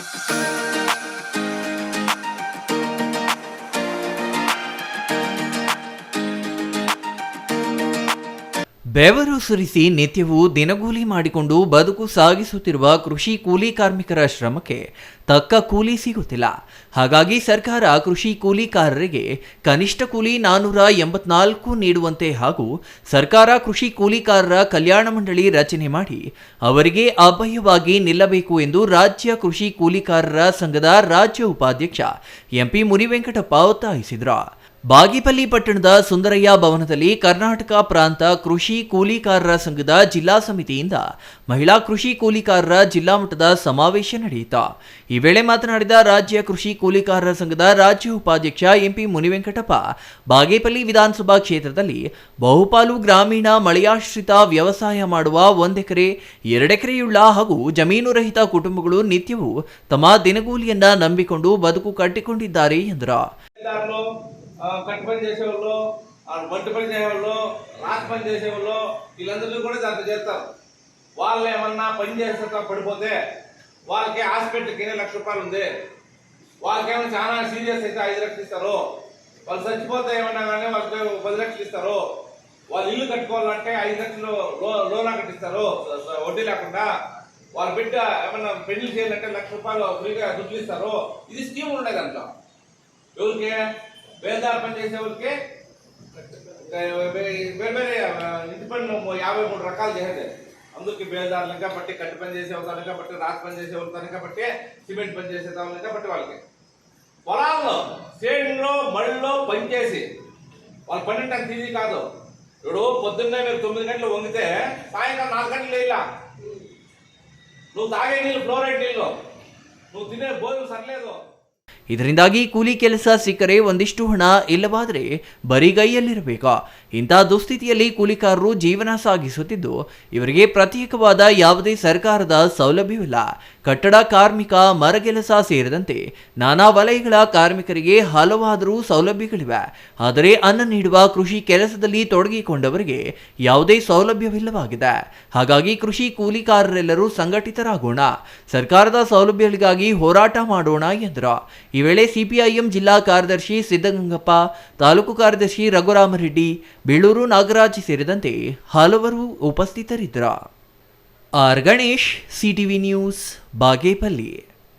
Música ಬೆವರು ಸುರಿಸಿ ನಿತ್ಯವೂ ದಿನಗೂಲಿ ಮಾಡಿಕೊಂಡು ಬದುಕು ಸಾಗಿಸುತ್ತಿರುವ ಕೃಷಿ ಕೂಲಿ ಕಾರ್ಮಿಕರ ಶ್ರಮಕ್ಕೆ ತಕ್ಕ ಕೂಲಿ ಸಿಗುತ್ತಿಲ್ಲ. ಹಾಗಾಗಿ ಸರ್ಕಾರ ಕೃಷಿ ಕೂಲಿಕಾರರಿಗೆ ಕನಿಷ್ಠ ಕೂಲಿ ನಾನ್ನೂರ ಎಂಬತ್ನಾಲ್ಕು ನೀಡುವಂತೆ ಹಾಗೂ ಸರ್ಕಾರ ಕೃಷಿ ಕೂಲಿಕಾರರ ಕಲ್ಯಾಣ ಮಂಡಳಿ ರಚನೆ ಮಾಡಿ ಅವರಿಗೆ ಅಭಯವಾಗಿ ನಿಲ್ಲಬೇಕು ಎಂದು ರಾಜ್ಯ ಕೃಷಿ ಕೂಲಿಕಾರರ ಸಂಘದ ರಾಜ್ಯ ಉಪಾಧ್ಯಕ್ಷ ಎಂಪಿ ಮುನಿವೆಂಕಟಪ್ಪ ಒತ್ತಾಯಿಸಿದರು. ಬಾಗಿಪಲ್ಲಿ ಪಟ್ಟಣದ ಸುಂದರಯ್ಯ ಭವನದಲ್ಲಿ ಕರ್ನಾಟಕ ಪ್ರಾಂತ ಕೃಷಿ ಕೂಲಿಕಾರರ ಸಂಘದ ಜಿಲ್ಲಾ ಸಮಿತಿಯಿಂದ ಮಹಿಳಾ ಕೃಷಿ ಕೂಲಿಕಾರರ ಜಿಲ್ಲಾ ಮಟ್ಟದ ಸಮಾವೇಶ ನಡೆಯಿತು. ಈ ವೇಳೆ ಮಾತನಾಡಿದ ರಾಜ್ಯ ಕೃಷಿ ಕೂಲಿಕಾರರ ಸಂಘದ ರಾಜ್ಯ ಉಪಾಧ್ಯಕ್ಷ ಎಂಪಿ ಮುನಿವೆಂಕಟಪ್ಪ, ಬಾಗೇಪಲ್ಲಿ ವಿಧಾನಸಭಾ ಕ್ಷೇತ್ರದಲ್ಲಿ ಬಹುಪಾಲು ಗ್ರಾಮೀಣ ಮಳೆಯಾಶ್ರಿತ ವ್ಯವಸಾಯ ಮಾಡುವ ಒಂದೆಕರೆ, ಎರಡೆಕರೆಯುಳ್ಳ ಹಾಗೂ ಜಮೀನು ರಹಿತ ಕುಟುಂಬಗಳು ನಿತ್ಯವೂ ತಮ್ಮ ದಿನಗೂಲಿಯನ್ನ ನಂಬಿಕೊಂಡು ಬದುಕು ಕಟ್ಟಿಕೊಂಡಿದ್ದಾರೆ ಎಂದರು. కట్టు పని చేసేవాళ్ళు వంటి పని చేసేవాళ్ళు రాసి పని చేసేవాళ్ళు వీళ్ళందరినీ కూడా దాంట్లో చేస్తారు. వాళ్ళు ఏమన్నా పని చేస్తా పడిపోతే వాళ్ళకి హాస్పిటల్కి ఎన్ని లక్ష రూపాయలు ఉంది? వాళ్ళకి ఏమైనా చాలా సీరియస్ అయితే ఐదు లక్షలు ఇస్తారు. వాళ్ళు చచ్చిపోతే ఏమన్నా కానీ వాళ్ళకి పది లక్షలు ఇస్తారు. వాళ్ళు ఇల్లు కట్టుకోవాలంటే ఐదు లక్షలు లో లోన్ కట్టిస్తారు. వడ్డీ లేకుండా. వాళ్ళ బిడ్డ ఏమన్నా పెళ్ళి చేయాలంటే లక్ష రూపాయలు ఫ్రీగా దుడ్లు ఇస్తారు ఇది స్కీమ్ ఉండే దాంట్లో. ఎవరికి? వేదార్పణ పని చేసే వాళ్ళకి వేరే వేరే ఇంటి పనులు యాభై మూడు రకాలు చేసేది అందుకే బేదారులు కాబట్టి కట్టి పని చేసే కాబట్టి రాతి పని చేసే కాబట్టి సిమెంట్ పని చేసే కాబట్టి వాళ్ళకి. పొలాల్లో సేన్లో మళ్ళీలో పని చేసి వాళ్ళు పని అంటే కాదు. ఇప్పుడు పొద్దున్నే మీరు తొమ్మిది గంటలు వంగితే సాయంత్రం నాలుగు గంటలు వేయలా నువ్వు తాగే నీళ్ళు ఫ్లోరైడ్ నీళ్ళు. నువ్వు తినే భోజనం సరిలేదు. ಇದರಿಂದಾಗಿ ಕೂಲಿ ಕೆಲಸ ಸಿಕ್ಕರೆ ಒಂದಿಷ್ಟು ಹಣ ಇಲ್ಲವಾದರೆ ಬರಿಗೈಯಲ್ಲಿರಬೇಕು. ಇಂಥ ದುಸ್ಥಿತಿಯಲ್ಲಿ ಕೂಲಿಕಾರರು ಜೀವನ ಸಾಗಿಸುತ್ತಿದ್ದು, ಇವರಿಗೆ ಪ್ರತ್ಯೇಕವಾದ ಯಾವುದೇ ಸರ್ಕಾರದ ಸೌಲಭ್ಯವಿಲ್ಲ. ಕಟ್ಟಡ ಕಾರ್ಮಿಕ ಮರಗೆಲಸ ಸೇರಿದಂತೆ ನಾನಾ ವಲಯಗಳ ಕಾರ್ಮಿಕರಿಗೆ ಹಲವಾದರೂ ಸೌಲಭ್ಯಗಳಿವೆ. ಆದರೆ ಅನ್ನ ನೀಡುವ ಕೃಷಿ ಕೆಲಸದಲ್ಲಿ ತೊಡಗಿಕೊಂಡವರಿಗೆ ಯಾವುದೇ ಸೌಲಭ್ಯವಿಲ್ಲವಾಗಿದೆ. ಹಾಗಾಗಿ ಕೃಷಿ ಕೂಲಿಕಾರರೆಲ್ಲರೂ ಸಂಘಟಿತರಾಗೋಣ. ಸರ್ಕಾರದ ಸೌಲಭ್ಯಗಳಿಗಾಗಿ ಹೋರಾಟ ಮಾಡೋಣ ಎಂದರು. ಈ ವೇಳೆ ಸಿಪಿಐಎಂ ಜಿಲ್ಲಾ ಕಾರ್ಯದರ್ಶಿ ಸಿದ್ದಗಂಗಪ್ಪ ತಾಲೂಕು ಕಾರ್ಯದರ್ಶಿ ರಘುರಾಮರೆಡ್ಡಿ ಬೀಳೂರು ನಾಗರಾಜ್ ಸೇರಿದಂತೆ ಹಲವರು ಉಪಸ್ಥಿತರಿದ್ದರು. R Ganesh, CTV news, Bagepalli.